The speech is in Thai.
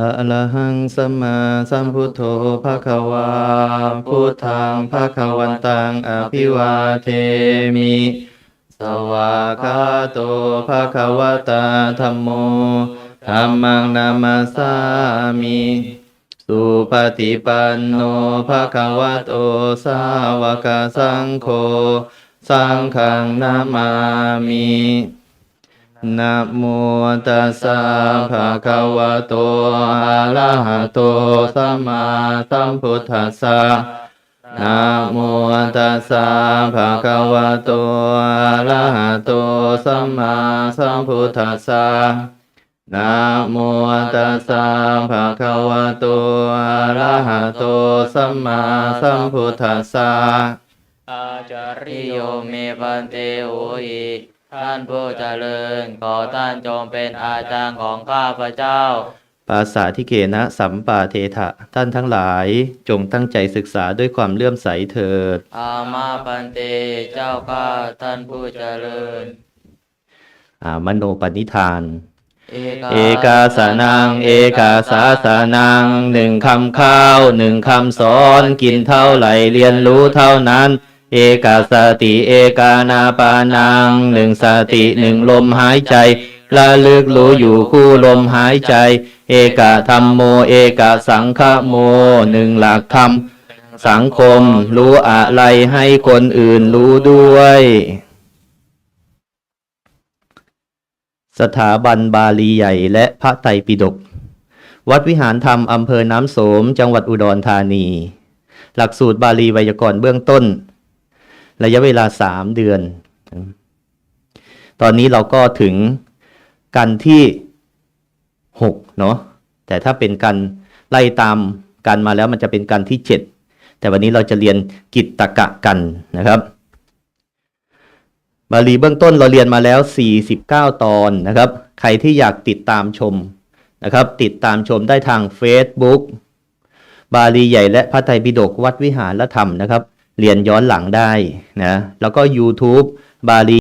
อะระหังสัมมาสัมพุทโธภะคะวาพุทธังภะคะวันตังอภิวาเทมิ สวากาโตภะคะวตาธัมโมธัมมังนามาสามิ สุปฏิปันโนภะคะวะโตสาวกสังโฆ สังฆังนามามิ นะโมตัสสะภะคะวะโตอะระหะโตสัมมาสัมพุทธัสสะนะโมตัสสะภะคะวะโตอะระหะโตสัมมาสัมพุทธัสสะนะโมตัสสะภะคะวะโตอะระหะโตสัมมาสัมพุทธัสสะอาจาริโยเมพันเตโอหิ ท่านผู้เจริญ ขอท่านจงเป็นอาจารย์ของข้าพเจ้า ปาสาธิเกนะสัมปาเทถะท่านทั้งหลายจงตั้งใจศึกษาด้วยความเลื่อมใสเถิด อามาพันเตเจ้าข้าท่านผู้เจริญ อ่ามโนปณิธานเอเอกาสานัง เอกาสาสานังหนึ่งคำข้าวหนึ่งคำสอน กินเท่าไหร่เรียนรู้เท่านั้น เอกาสติเอกานาปานังหนึ่งสติหนึ่งลมหายใจระลึกรู้อยู่คู่ลมหายใจ เอกาธรรมโม เอกาสังฆโมหนึ่งหลักธรรม สังคมรู้อะไรให้คนอื่นรู้ด้วย สถาบันบาลีใหญ่และพระไตรปิฎกวัดวิหารธรรมอำเภอน้ำโสม จังหวัดอุดรธานี หลักสูตรบาลีไวยากรณ์เบื้องต้น ระยะเวลาสามเดือน ตอนนี้เราก็ถึงกันที่หกเนาะแต่ถ้าเป็นกันไล่ตามกันมาแล้วมันจะเป็นกันที่เจ็ดแต่วันนี้เราจะเรียนกิตตกะกันนะครับบาลีเบื้องต้นเราเรียนมาแล้ว 49 ตอนนะครับ ใครที่อยากติดตามชมนะครับ ติดตามชมได้ทาง Facebook บาลีใหญ่และพระไตรปิฎกวัดวิหารธรรมนะครับ เรียนย้อนหลังได้นะแล้วก็ YouTube บาลี